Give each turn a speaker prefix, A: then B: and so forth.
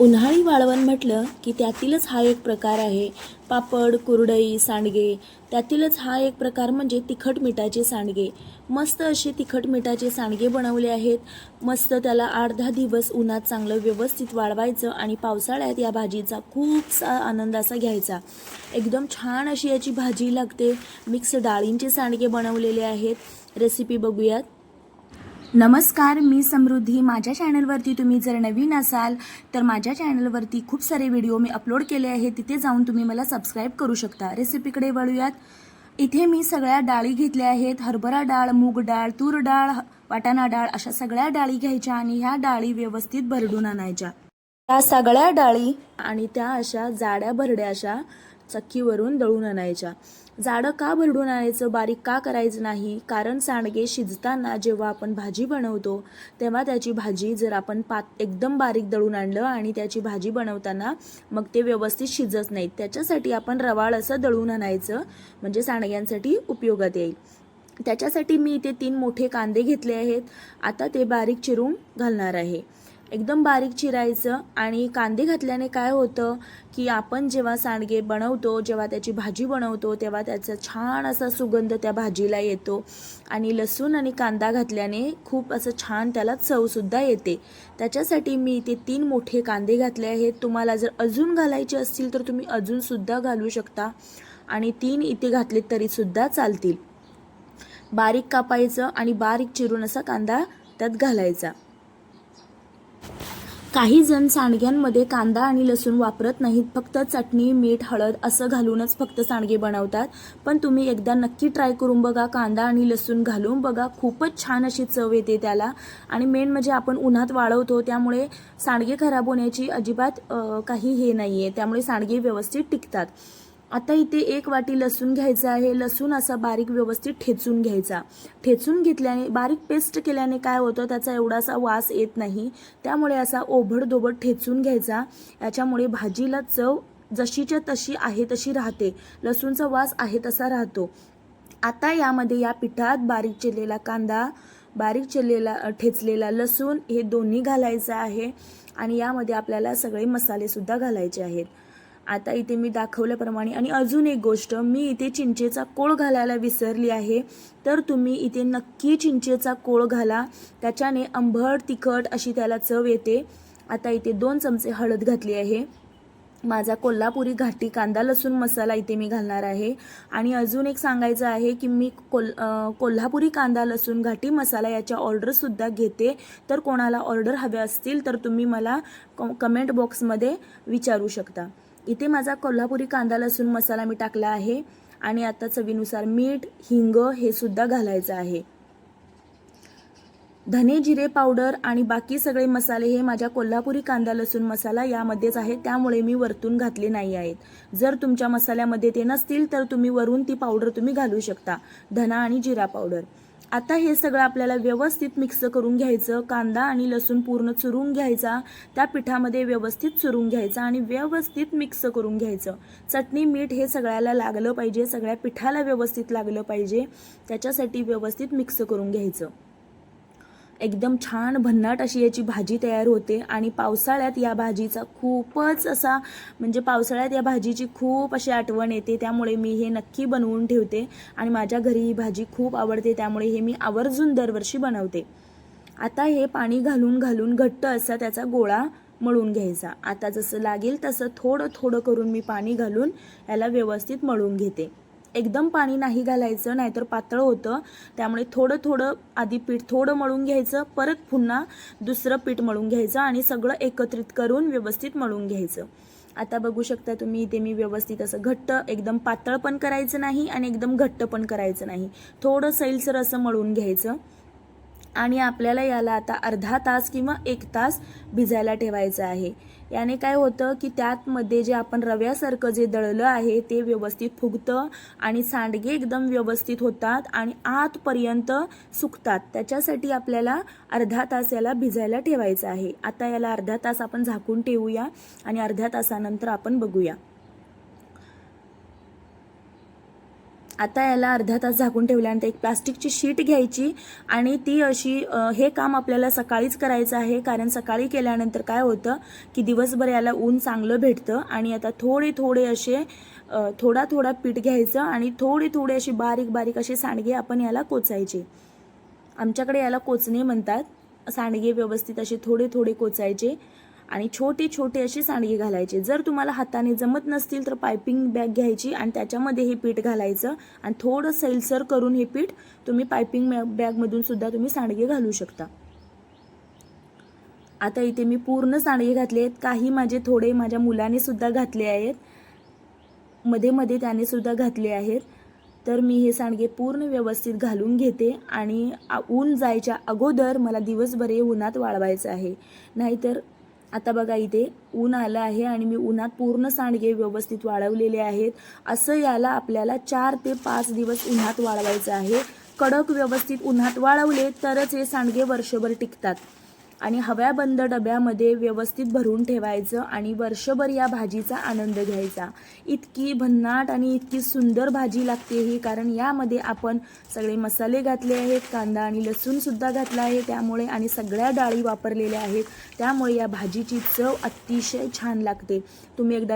A: उन्हाळी वाळवण म्हटलं की त्यातीलच हा एक प्रकार आहे. पापड कुरडई सांडगे. त्यातीलच हा एक प्रकार म्हणजे तिखट मिठाचे सांडगे. मस्त असे तिखट मिठाचे सांडगे बनवले आहेत. मस्त त्याला आठ दहा दिवस उन्हात चांगलं व्यवस्थित वाळवायचं आणि पावसाळ्यात या भाजीचा खूपसा आनंद असा घ्यायचा. एकदम छान अशी याची भाजी लागते. मिक्स डाळींचे सांडगे बनवलेले आहेत. रेसिपी बघूयात. नमस्कार मी समृद्धी. माझ्या चॅनलवरती तुम्ही जर नवीन असाल तर माझ्या चॅनलवरती खूप सारे व्हिडिओ मी अपलोड केले आहे तिथे जाऊन तुम्ही मला सबस्क्राईब करू शकता. रेसिपीकडे वळूयात. इथे मी सगळ्या डाळी घेतल्या आहेत. हरभरा डाळ मूग डाळ तूर डाळ वाटाणा डाळ अशा सगळ्या डाळी घ्यायच्या आणि ह्या डाळी व्यवस्थित भरडून आणायच्या. त्या सगळ्या डाळी आणि त्या अशा जाड्या भरड्या अशा चक्कीवरून दळून आणायच्या. जाडं का भरडून आणायचं? बारीक का करायचं नाही? कारण सांडगे शिजताना जेव्हा आपण भाजी बनवतो तेव्हा त्याची भाजी जर आपण पात एकदम बारीक दळून आणलं आणि त्याची भाजी बनवताना मग ते व्यवस्थित शिजत नाहीत त्याच्यासाठी आपण रवाळ असं दळून आणायचं म्हणजे सांडग्यांसाठी उपयोगात येईल. त्याच्यासाठी मी इथे तीन मोठे कांदे घेतले आहेत. आता ते बारीक चिरून घालणार आहे. एकदम बारीक चिरायचं आणि कांदे घातल्याने काय होतं की आपण जेव्हा सांडगे बनवतो जेव्हा त्याची भाजी बनवतो तेव्हा त्याचा छान असा सुगंध त्या भाजीला येतो. आणि लसूण आणि कांदा घातल्याने खूप असं छान त्याला चवसुद्धा येते. त्याच्यासाठी मी इथे तीन मोठे कांदे घातले आहेत. तुम्हाला जर अजून घालायचे असतील तर तुम्ही अजूनसुद्धा घालू शकता. आणि तीन इथे घातले तरीसुद्धा चालतील. बारीक कापायचं आणि बारीक चिरून असा कांदा त्यात घालायचा. काही जण सांडग्यांमध्ये कांदा आणि लसूण वापरत नाहीत. फक्त चटणी मीठ हळद असं घालूनच फक्त सांडगे बनवतात. पण तुम्ही एकदा नक्की ट्राय करून बघा. कांदा आणि लसूण घालून बघा. खूपच छान अशी चव येते त्याला. आणि मेन म्हणजे आपण उन्हात वाळवतो. त्यामुळे सांडगे खराब होण्याची अजिबात काही हे नाही आहे त्यामुळे सांडगे व्यवस्थित टिकतात. आता इथे एक वाटी लसूण घ्यायचा आहे. लसूण असा बारीक व्यवस्थित ठेचून घ्यायचा. ठेचून घेतल्याने बारीक पेस्ट केल्याने काय होतं त्याचा एवढासा वास येत नाही. त्यामुळे असा ओभडधोबड ठेचून घ्यायचा. याच्यामुळे भाजीला चव जशीच्या तशी आहे तशी राहते. लसूणचा वास आहे तसा राहतो. आता यामध्ये या पिठात बारीक चिरलेला कांदा बारीक चिरलेला ठेचलेला लसूण हे दोन्ही घालायचं आहे. आणि यामध्ये आपल्याला सगळे मसालेसुद्धा घालायचे आहेत. आता इथे मी दाखवल्याप्रमाणे आणि अजून एक गोष्ट मी इथे चिंचेचा कोळ घालायला विसरली आहे. तर तुम्ही इथे नक्की चिंचेचा कोळ घाला. त्याच्याने आंबट तिखट अशी त्याला चव येते. आता इथे दोन चमचे हळद घातली आहे. माझा कोल्हापुरी घाटी कांदा लसूण मसाला इथे मी घालणार आहे. आणि अजून एक सांगायचं आहे की मी कोल कोल्हापुरी कांदा लसूण घाटी मसाला याच्या ऑर्डरसुद्धा घेते. तर कोणाला ऑर्डर हव्या असतील तर तुम्ही मला क कमेंट बॉक्समध्ये विचारू शकता. इथे माझा कोल्हापुरी कांदा लसूण मसाला मी टाकला आहे. आणि आता चवीनुसार मीठ हिंग हे सुद्धा घालायचं आहे. धने जिरे पावडर आणि बाकी सगळे मसाले हे माझ्या कोल्हापुरी कांदा लसूण मसाला यामध्येच आहे त्यामुळे मी वरतून घातले नाही आहेत. जर तुमच्या मसाल्यामध्ये ते नसतील तर तुम्ही वरून ती पावडर तुम्ही घालू शकता. धना आणि जिरा पावडर. आता हे सगळं आपल्याला व्यवस्थित मिक्स करून घ्यायचं. कांदा आणि लसूण पूर्ण चुरून घ्यायचा. त्या पिठामध्ये व्यवस्थित चुरून घ्यायचा आणि व्यवस्थित मिक्स करून घ्यायचं. चटणी मीठ हे सगळ्याला लागलं पाहिजे. सगळ्या पिठाला व्यवस्थित लागलं पाहिजे. त्याच्यासाठी व्यवस्थित मिक्स करून घ्यायचं. एकदम छान भन्नाट अशी याची भाजी तयार होते. आणि पावसाळ्यात या भाजीचा खूपच असा म्हणजे पावसाळ्यात या भाजीची खूप अशी आठवण येते. त्यामुळे मी हे नक्की बनवून ठेवते. आणि माझ्या घरी ही भाजी खूप आवडते. त्यामुळे हे मी आवर्जून दरवर्षी बनवते. आता हे पाणी घालून घालून घट्ट असा त्याचा गोळा मळून घ्यायचा. आता जसं लागेल तसं थोडं थोडं करून मी पाणी घालून याला व्यवस्थित मळून घेते. एकदम पाणी नाही घालायचं नाहीतर पातळ होतं. त्यामुळे थोडं थोडं आधी पीठ थोडं मळून घ्यायचं परत पुन्हा दुसरं पीठ मळून घ्यायचं आणि सगळं एकत्रित करून व्यवस्थित मळून घ्यायचं. आता बघू शकता तुम्ही इथे मी व्यवस्थित असं घट्ट एकदम पातळ पण करायचं नाही आणि एकदम घट्ट पण करायचं नाही. थोडं सैलसर असं मळून घ्यायचं. आणि आपल्याला याला आता अर्धा तास किंवा एक तास भिजायला ठेवायचं आहे. याने काय होतं की त्यातमध्ये जे आपण रव्यासारखं जे दळलं आहे ते व्यवस्थित फुगतं आणि सांडगे एकदम व्यवस्थित होतात आणि आतपर्यंत सुकतात. त्याच्यासाठी आपल्याला अर्धा तास याला भिजायला ठेवायचं आहे. आता याला अर्धा तास आपण झाकून ठेवूया आणि अर्ध्या तासानंतर आपण बघूया. आता याला अर्धा तास झाकून ठेवल्यानंतर एक प्लास्टिकची शीट घ्यायची आणि ती अशी हे काम आपल्याला सकाळीच करायचं आहे. कारण सकाळी केल्यानंतर काय होतं की दिवसभर याला ऊन चांगलं भेटतं आणि आता थोडे थोडे असे थोडा थोडा पीठ घ्यायचं आणि थोडे थोडे अशी बारीक बारीक असे सांडगे आपण याला कोचायचे. आमच्याकडे याला कोचणे म्हणतात. सांडगे व्यवस्थित असे थोडे थोडे कोचायचे. आणि छोटे छोटे असे सांडगे घालायचे. जर तुम्हाला हाताने जमत नसतील तर पायपिंग बॅग घ्यायची आणि त्याच्यामध्ये हे पीठ घालायचं आणि थोडं सैलसर करून हे पीठ तुम्ही पायपिंग बॅगमधून सुद्धा तुम्ही सांडगे घालू शकता. आता इथे मी पूर्ण सांडगे घातले आहेत. काही माझे थोडे माझ्या मुलाने सुद्धा घातले आहेत. मध्ये मध्ये त्याने सुद्धा घातले आहेत. तर मी हे सांडगे पूर्ण व्यवस्थित घालून घेते आणि ऊन जायच्या अगोदर मला दिवसभर हे उन्हात वाळवायचं आहे. नाहीतर आता बघा इथे ऊन आलं आहे आणि मी उन्हात पूर्ण सांडगे व्यवस्थित वाळवलेले आहेत. असं याला आपल्याला चार ते पाच दिवस उन्हात वाळवायचं आहे. कडक व्यवस्थित उन्हात वाळवले तरच हे सांडगे वर्षभर टिकतात. आणि हव्या बंद डब्यामध्ये व्यवस्थित भरून ठेवायचं आणि वर्षभर या भाजीचा आनंद घ्यायचा. इतकी भन्नाट आणि इतकी सुंदर भाजी लागते ही कारण यामध्ये आपण सगळे मसाले घातले आहेत कांदा आणि लसूणसुद्धा घातला आहे त्यामुळे आणि सगळ्या डाळी वापरलेल्या आहेत. त्यामुळे या भाजीची चव अतिशय छान लागते. तुम्ही एकदा